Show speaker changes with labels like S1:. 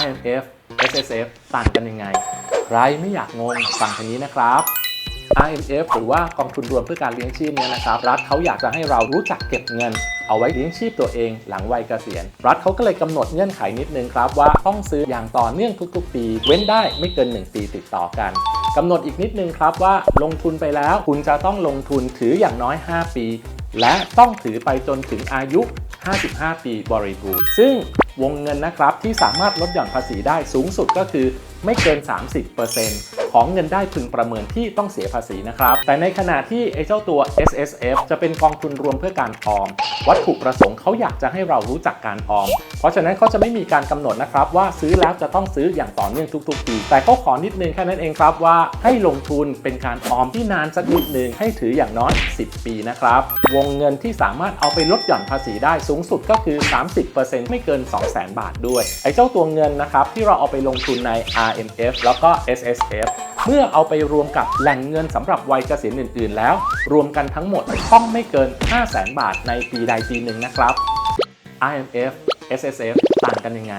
S1: IMF SSF ต่างกันยังไง ใครไม่อยากงงฟังทางนี้นะครับ IMF หรือว่ากองทุนรวมเพื่อการเลี้ยงชีพเนี่ยนะครับ รัฐเขาอยากจะให้เรารู้จักเก็บเงิน เอาไว้เลี้ยงชีพตัวเองหลังวัยเกษียณ รัฐเขาก็เลยกำหนดเงื่อนไขนิดนึงครับ ว่าต้องซื้ออย่างต่อเนื่องทุกๆ ปี เว้นได้ไม่เกิน 1 ปีติดต่อกันกำหนดอีกนิดนึงครับว่าลงทุนไปแล้วคุณจะต้องลงทุนถืออย่างน้อย 5 ปี และต้องถือไปจนถึงอายุ 55 ปีบริบูรณ์ ซึ่งวงเงินนะครับที่สามารถลดหย่อนภาษีได้สูงสุดก็คือไม่เกิน 30% ของเงินได้พึงประเมินที่ต้องเสียภาษีนะครับ แต่ในขณะที่ไอ้เจ้าตัว S S F จะเป็นกองทุนรวมเพื่อการออม วัตถุประสงค์เขาอยากจะให้เรารู้จักการออม เพราะฉะนั้นเขาจะไม่มีการกำหนดนะครับ ว่าซื้อแล้วจะต้องซื้ออย่างต่อเนื่องทุกๆปี แต่เขาขอนิดนึงแค่นั้นเองครับว่าให้ลงทุนเป็นการออมที่นานสักนิดนึงให้ถืออย่างน้อย 10 ปีนะครับ วงเงินที่สามารถเอาไปลดหย่อนภาษีได้สูงสุดก็คือ 30%ไม่เกิน 200,000 บาทด้วย ไอ้เจ้าตัวเงินนะครับที่เราเอาไปลงทุนใน RMF แล้วก็ SSF เมื่อเอาไปรวมกับแหล่งเงินสำหรับวัยเกษียณอื่น ๆ แล้ว รวมกันทั้งหมดต้องไม่เกิน 5 0 0แสนบาทในปีใดปีหนึ่งนะครับ IMF SSF ต่างกันยังไง